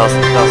nas, nas.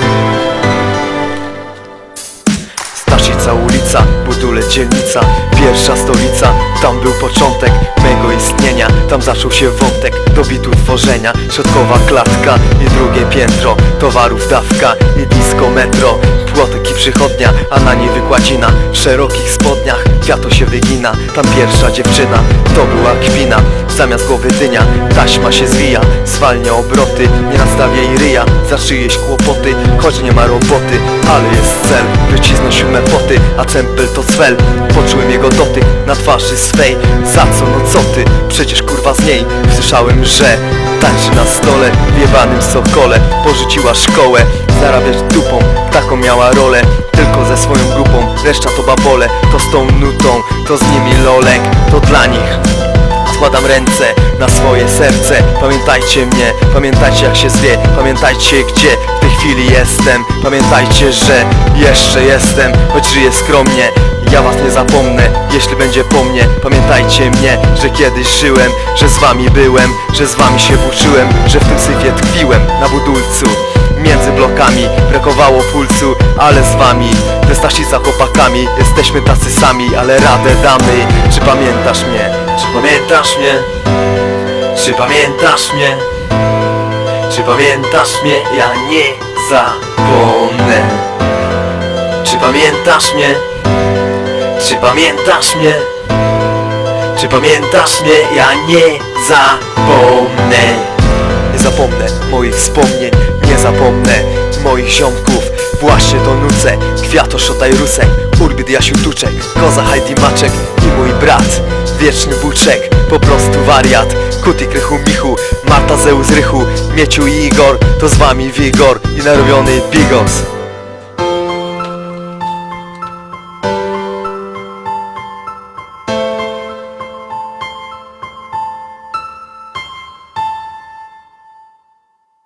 Ulica, Budule dzielnica, pierwsza stolica. Tam był początek mego istnienia Tam zaczął się wątek do bitu tworzenia. Środkowa klatka i drugie piętro Towarów dawka i disco metro. Płotek i przychodnia, a na niej wykładzina W szerokich spodniach kwiato się wygina Tam pierwsza dziewczyna, to była kpina. Zamiast głowy dynia, taśma się zwija Zwalnia obroty, nie nastawia jej ryja Za czyjeś kłopoty, choć nie ma roboty Ale jest cel, wycisnąć siódme poty A cempel to cwel, poczułem jego dotyk Na twarzy swej, za co no co ty? Przecież kurwa z niej, słyszałem, że Tańczy na stole, w jebanym sokole. Porzuciła szkołę, zarabiać dupą Taką miała rolę, tylko ze swoją Reszta to babole, to z tą nutą To z nimi lolek, to dla nich. Składam ręce na swoje serce Pamiętajcie mnie, pamiętajcie jak się zwie Pamiętajcie gdzie w tej chwili jestem Pamiętajcie, że jeszcze jestem Choć żyję skromnie ja was nie zapomnę, jeśli będzie po mnie Pamiętajcie mnie, że kiedyś żyłem Że z wami byłem, że z wami się włóczyłem Że w tym syfie tkwiłem na budulcu Między blokami brakowało pulsu Ale z wami, wystarczy za chłopakami Jesteśmy tacy sami, ale radę damy Czy pamiętasz mnie? Czy pamiętasz mnie? Czy pamiętasz mnie? Czy pamiętasz mnie? Ja nie zapomnę Czy pamiętasz mnie? Czy pamiętasz mnie? Czy pamiętasz mnie? Ja nie zapomnę zapomnę moich wspomnień Nie zapomnę moich ziomków. Właśnie to nucę Kwiato, szotaj, rusek Urbid, Jasiu, Tuczek Koza, Heidi, Maczek I mój brat Wieczny Buczek Po prostu wariat Kuti, Krychu, Michu Marta, Zeus, Rychu Mieciu i Igor To z wami Wigor I narobiony Bigos